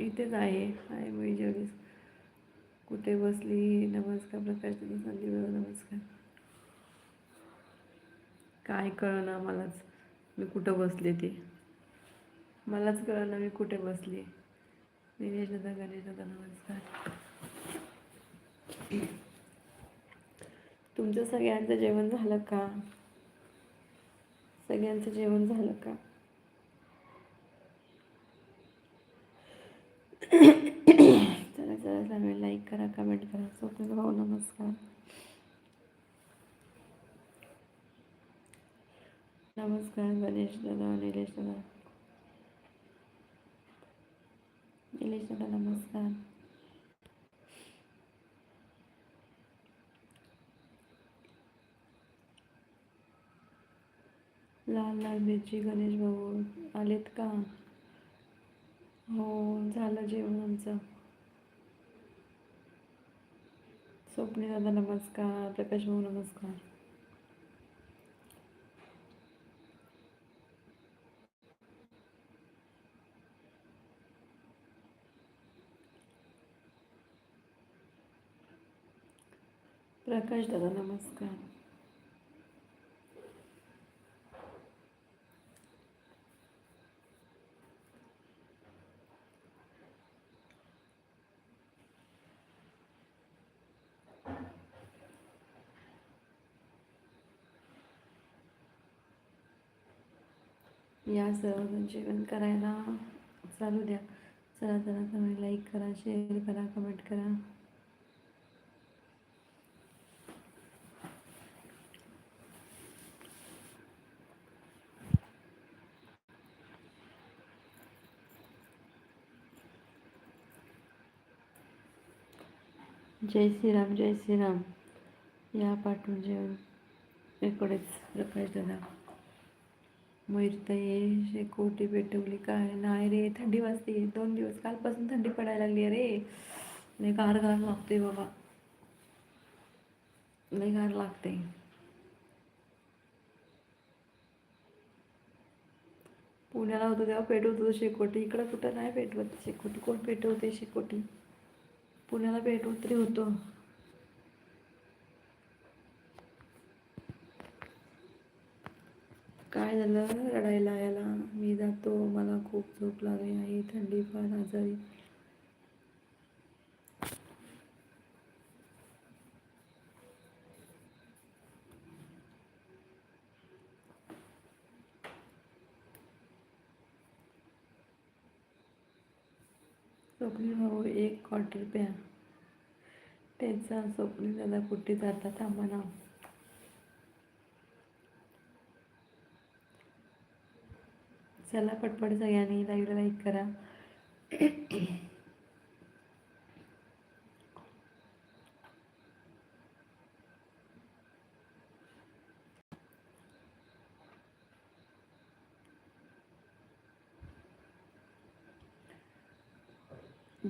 इथेच आहे हाय मी जेवढी कुठे बसली? नमस्कार प्रकाश संदीप नमस्कार. काय कळना मलाच? मी कुठं बसले ते? मलाच कळना मी कुठे बसले. दिनेश दादा गणेश दादा नमस्कार. तुमचं सगळ्यांचं जेवण झालं का? सगळ्यांचं जेवण झालं का? चला चला चांगले लाईक करा कमेंट करा. स्वप्न भाऊ नमस्कार. नमस्कार गणेश दादा निलेश दादा. निलेश दादा नमस्कार. लाल लाल मिरची गणेश भाऊ आलेत का? हो झालं जेवण आमचं. स्वप्नी दादा नमस्कार. प्रकाश भाऊ नमस्कार. प्रकाश दादा नमस्कार. या सर्व जेवण करायला चालू द्या. चला चला तुम्ही लाईक करा शेअर करा कमेंट करा. जय श्रीराम जय श्रीराम. या पाठवून जेवण एकोडेच प्रकाश दादा मयूरताई शेकोटी पेटवली काय नाही रे थंडी वाजते दोन दिवस कालपासून थंडी पडायला लागली रे. नाही गार गार लागते बाबा. नाही गार लागते पुण्याला होतो तेव्हा पेटवत होतो शेकोटी इकडं कुठं नाही पेटवत शेकोटी. कोण पेटवते शेकोटी? पुण्याला पेटवत तरी होतो. काय झालं? रडायला यायला. मी जातो. मला खूप झोप लागली आहे. थंडी फार आजारी. स्वप्नील भाऊ एक क्वार्टर प्या. त्यांचा स्वप्नील दादा कुठे जाता थांबा ना चला पटपट सगळ्यांनी लाईव्हला लाईक करा.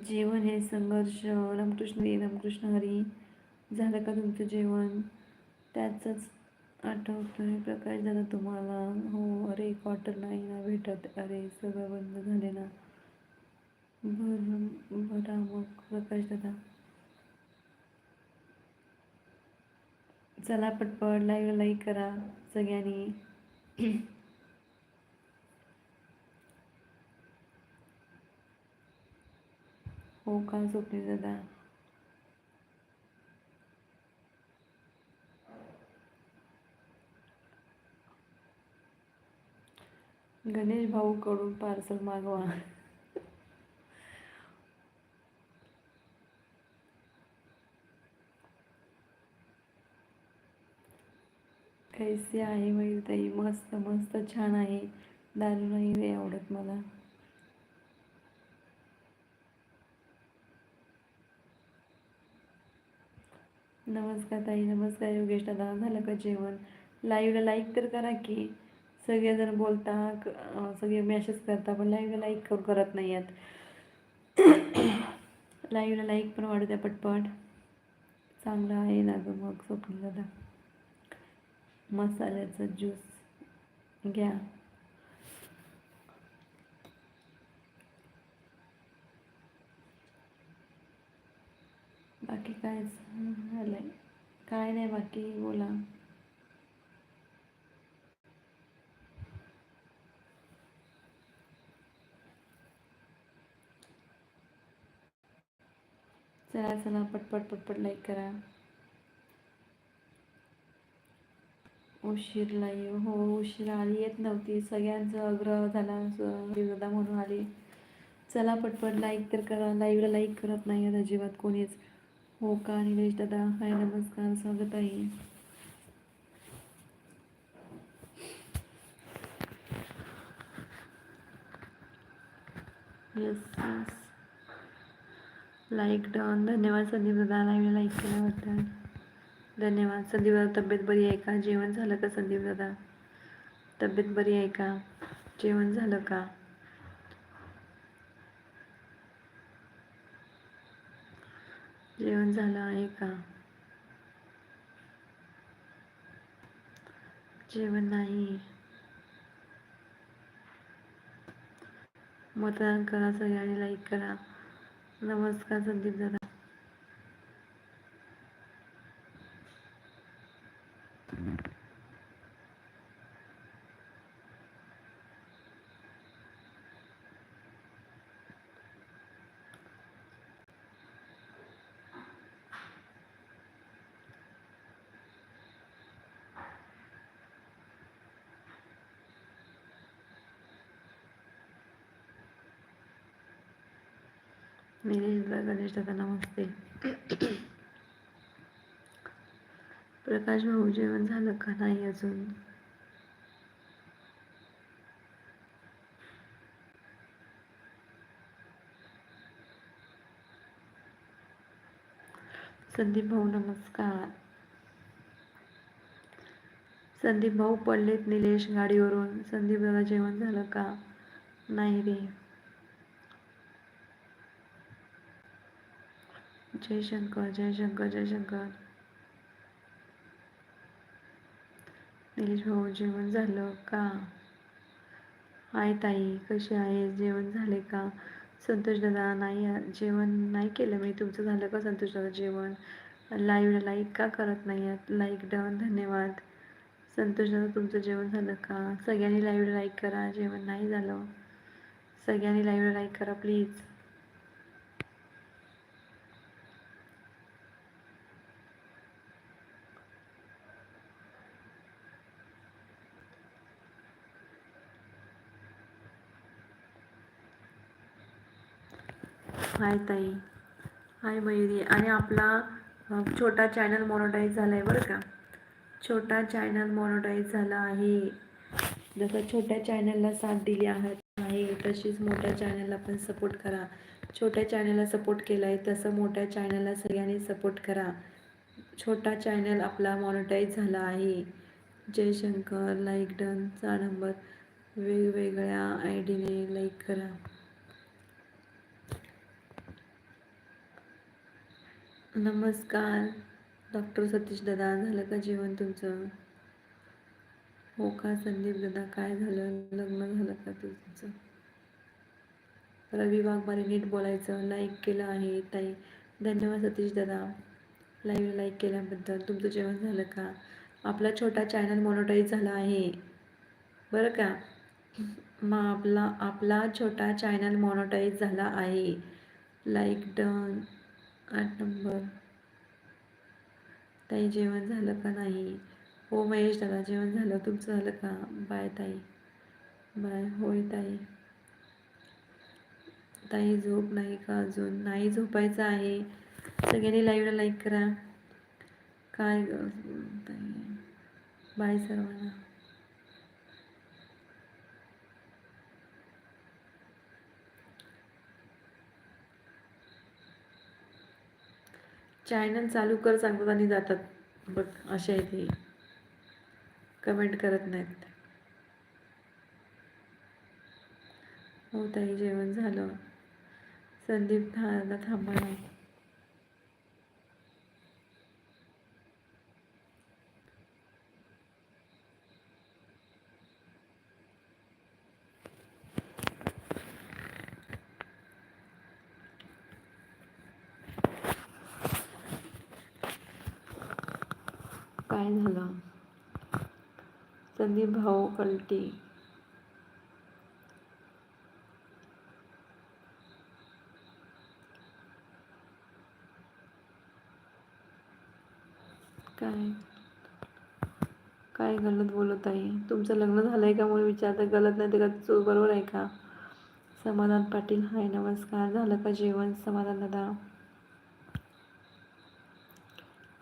जेवण हे संघर्ष रामकृष्ण रामकृष्ण हरी. झालं का तुमचं जेवण? त्याचंच आठवतोय प्रकाश दादा तुम्हाला हो अरे क्वार्टर नाही ना भेटत. अरे सगळं बंद झाले ना. बरं बरा मग प्रकाश दादा. चला पटपट लाईव्ह लाईक करा सगळ्यांनी. हो का स्वप्नील दादा? गणेश भाऊ कडून पार्सल मागवा. कैसे आहे ताई मस्त मस्त छान आहे. दारू नाही रे आवडत मला. नमस्कार ताई नमस्कार योगेश दादा. झालं का जेवण? लाईव्हला लाईक तर करा की. सगळेजण बोलता सगळे मेसेज करता पण लाईव्हला लाईक करू करत नाही आहेत लाईव्हला लाईक पण वाढू द्या पटपट. चांगलं आहे ना गं मग स्वप्न दादा. मसाल्याचा ज्यूस घ्या. बाकी काय झालं काय नाही बाकी बोला. चला चला पटपट पटपट लाईक करा. उशीर लाई हो उशीर आली येत नव्हती. सगळ्यांचा आग्रह झाला दादा म्हणून आली. चला पटपट लाईक तर करा. लाईव्हला लाईक करत नाही आहेत अजिबात कोणीच. हो का निलेश दादा? हाय नमस्कार. स्वागत आहे. येस येस लाईक डन धन्यवाद संदीप दादा लाईक केल्याबद्दल. धन्यवाद. संदीप दादा तब्येत बरी आहे का? जेवण झालं का संदीप दादा? तब्येत बरी आहे का? जेवण झालं का? जेवण झालं आहे का? जेवण नाही. मतदान करा सगळ्यांनी लाईक करा. नमस्कार संदीप दादा. निलेश गणेश दादा नमस्ते प्रकाश भाऊ जेवण झालं का नाही अजून संदीप भाऊ नमस्कार संदीप भाऊ पडलेत निलेश गाडीवरून संदीप दादा जेवण झालं का नाही रे जय शंकर जय शंकर जय शंकर निलेश भाऊ जेवण झालं का? हाय ताई कशी आहे? जेवण झाले का? संतोष दादा नाही जेवण नाही केलं मी. तुमचं झालं का संतोष दादा जेवण? लाईव्हला लाईक का करत नाही आहेत? लाईक डन धन्यवाद. संतोष दादा तुमचं जेवण झालं का? सगळ्यांनी लाईव्हला लाईक करा जेवण नाही झालं. सगळ्यांनी लाईव्हला लाईक करा प्लीज हाय ताई हाय मयुरी आणि आपला छोटा चॅनल मॉनोटाईज झाला आहे बरं का? छोटा चॅनल मॉनोटाईज झाला आहे. जसं छोट्या चॅनलला साथ दिली आहेत आहे तशीच मोठ्या चॅनलला पण सपोर्ट करा. छोट्या चॅनलला सपोर्ट केला आहे तसं मोठ्या चॅनलला सगळ्यांनी सपोर्ट करा. छोटा चॅनल आपला मॉनिटाईज झाला आहे. जयशंकर लाईक डनचा नंबर वेगवेगळ्या आय डीने लाईक करा. नमस्कार. डॉक्टर सतीश दादा झालं का जेवण तुमचं? हो का? संदीप दादा काय झालं? लग्न झालं का तुमचं? रवी वाघमारे नीट बोलायचं. लाईक केलं आहे ताई. धन्यवाद सतीश दादा. लाईव्ह लाईक केल्याबद्दल. तुमचं जेवण झालं का? आपला छोटा चॅनल मॉनिटाईज झाला आहे. बरं का? मग आपला आपला छोटा चॅनल मॉनिटाईज झाला आहे. लाईक डन आठ नंबर. ताई जेवण झालं का नाही? हो महेश दादा जेवण झालं. तुमचं झालं का? बाय ताई. बाय होय ताई. ताई झोप नाही का अजून? नाही झोपायचं आहे. सगळ्यांनी लाईव्हला लाईक करा. काय ताई बाय सर्वांना. चॅनल चालू कर सांगतात आणि जातात. बघ असे आहेत हे. कमेंट करत नाहीत. हो ताई जेवण झालं. संदीप थांबा नाही काय झालं? संदीप भाऊ कलटी काय? काय गलत बोलत आहे तुमचं लग्न झालं आहे का? म्हणून विचारता गलत नाही ते का बरोबर आहे का? समाधान पाटील हाय नमस्कार. झालं का जेवण? समाधान दादा.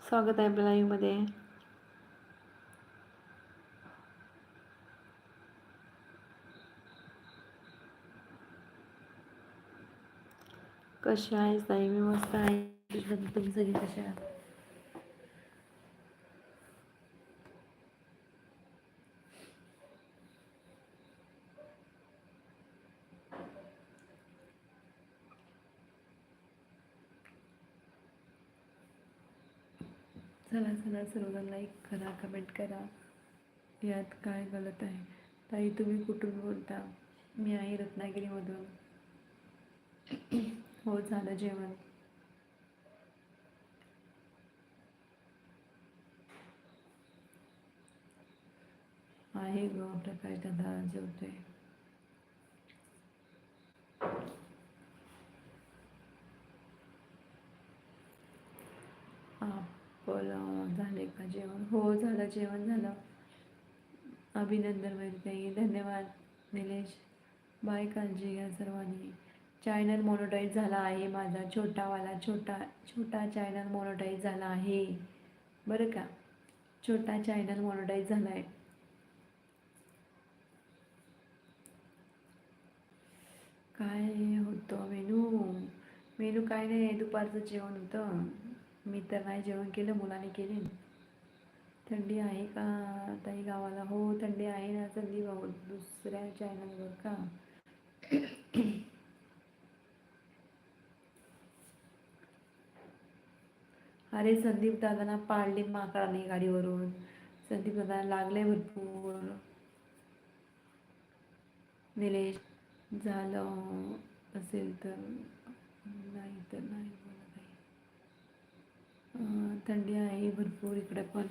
स्वागत आहे आपल्या लाईव्हमध्ये कशी आहेस ताई? मी मस्त आहे. तुम्ही सगळी कशा आहात? चला चला सर्वांना लाईक करा कमेंट करा. यात काय गलत आहे? ताई तुम्ही कुठून बोलता? मी आहे रत्नागिरीमधून. हो झालं जेवण. आहे ग प्रकाश दादा जेवतोय. आपलं झाले का जेवण? हो झालं जेवण झालं. अभिनंदन वैद्य धन्यवाद निलेश. बाय काळजी घ्या सर्वांनी. चॅनल मोनोटाईज झाला आहे. माझा छोटावाला छोटा छोटा चॅनल मोनोटाईज झाला आहे. बरं का? छोटा चॅनल मोनोटाईज झाला आहे काय होतं मेनू? मेनू काय नाही दुपारचं जेवण होतं. मी तर नाही जेवण केलं मुलाने केले. थंडी आहे का? ताई गावाला? हो थंडी आहे ना संदीप भाऊ दुसऱ्या चॅनलवर का? अरे संदीप दादांना पाळली माकडाने गाडीवरून. संदीप दादा लागले भरपूर. निलेश झालं. असेल तर नाही तर नाही बोलत आहे. थंडी आहे भरपूर इकडे पण.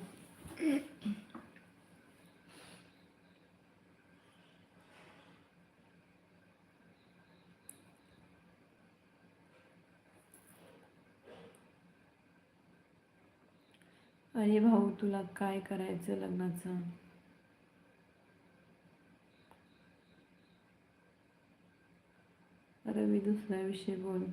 अरे भाऊ तुला काय करायचं लग्नाचं? अरे मी दुसऱ्या विषयी बोल.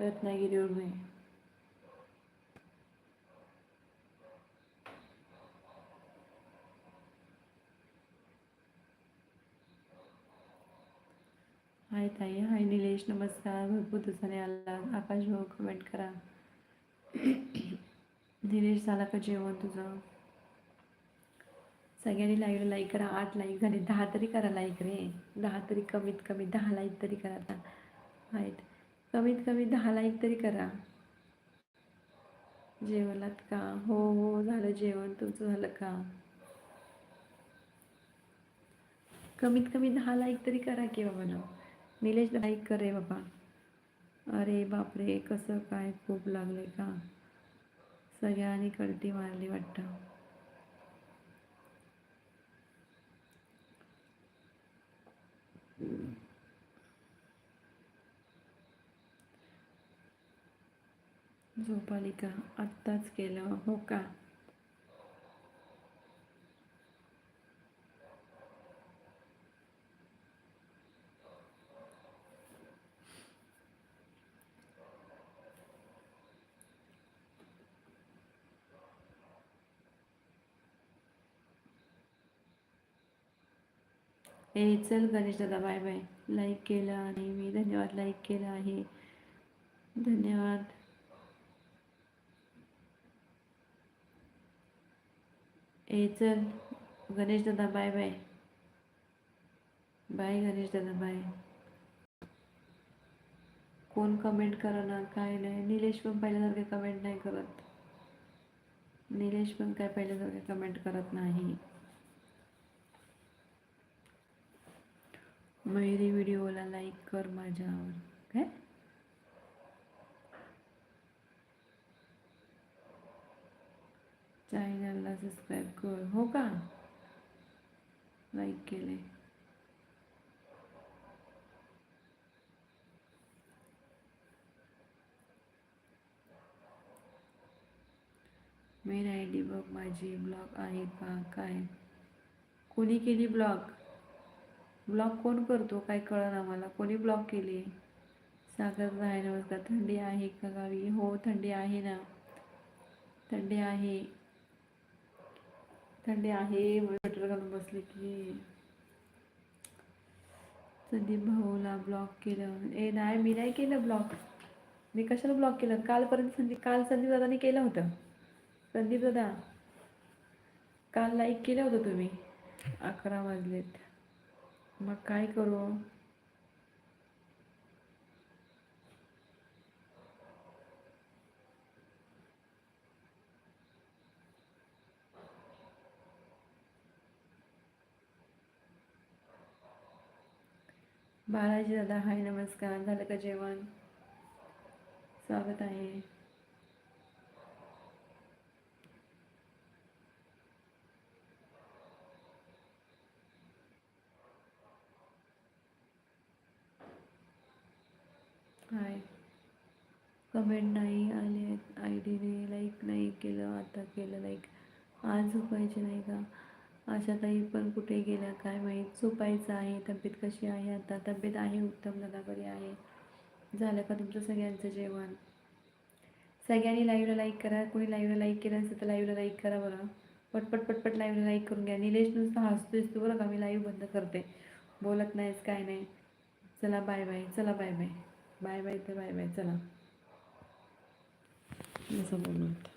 रत्नागिरीवरून आहे हाय ताई हाय निलेश नमस्कार भरपूर दिवसाने आला आकाश भाऊ कमेंट करा निलेश झाला का जेवण तुझं सगळ्यांनी लाईव्ह लाईक करा आठ लाईक झाले दहा तरी करा लाईक रे दहा तरी कमीत कमी दहा लाईक तरी करा आता आहेत कमीत कमी दहा लाईक तरी करा. जेवलात का? हो हो झालं जेवण. तुमचं झालं का? कमीत कमी दहा लाईक तरी करा की बाबा ना. निलेश लाईक कर रे बाबा. अरे बापरे कसं काय खूप लागले का? सगळ्यांनी कळती मारली वाटतं. झोपालिका आत्ताच केलं हो का? ए चल गणेश दादा बाय बाय लाईक केलं आणि मी धन्यवाद लाईक केलं आहे. धन्यवाद. ए चल गणेश दादा बाय बाय बाय गणेश दादा बाय कोण कमेंट करा ना काय नाही. निलेश पण पहिल्यासारखे कमेंट नाही करत. निलेश पण काय पहिल्यासारखे कमेंट करत नाही. मयुरी व्हिडिओला लाईक कर माझ्यावर काय चॅनलला सबस्क्राईब कर हो का लाईक केले मेन आय डी बघ माझी ब्लॉग आहे का? काय? कोणी केली ब्लॉग ब्लॉग कोण करतो? काय कळलं मला कोणी ब्लॉग केली? सागर आहे नमस्कार. थंडी आहे का गावी? हो थंडी आहे ना. थंडी आहे. थंडी आहे स्वेटर घालून बसले की संदीप भाऊला ब्लॉक केलं. ए नाही मी नाही केलं ब्लॉक मी कशाला ब्लॉक केलं? कालपर्यंत संदीप काल संदीप दादाने केलं होतं. संदीप दादा काल लाईक केलं होतं तुम्ही. अकरा वाजलेत. मग काय करू? बाळाजी दादा हाय नमस्कार. झालं का जेवण? स्वागत आहे. हाय. कमेंट नाही आले आय डीने लाईक नाही केलं आता केलं लाईक आज झोपायचे नाही का? आशाताई पण कुठे गेल्या काय माहीत? झोपायचं आहे तब्येत कशी आहे आता? तब्येत आहे उत्तम दादा बरी आहे. झालं का तुमचं सगळ्यांचं जेवण? सगळ्यांनी लाईव्हला लाईक करा. कोणी लाईव्हला लाईक केलं असेल तर लाईव्हला लाईक करा बरं. पटपट पटपट लाईव्हला लाईक करून घ्या. निलेश नुसतं हसतो तू बरं का मी लाईव्ह बंद करते. बोलत नाहीस काय नाही. चला बाय बाय चला बाय बाय बाय बाय तर बाय बाय चला. असं बोलत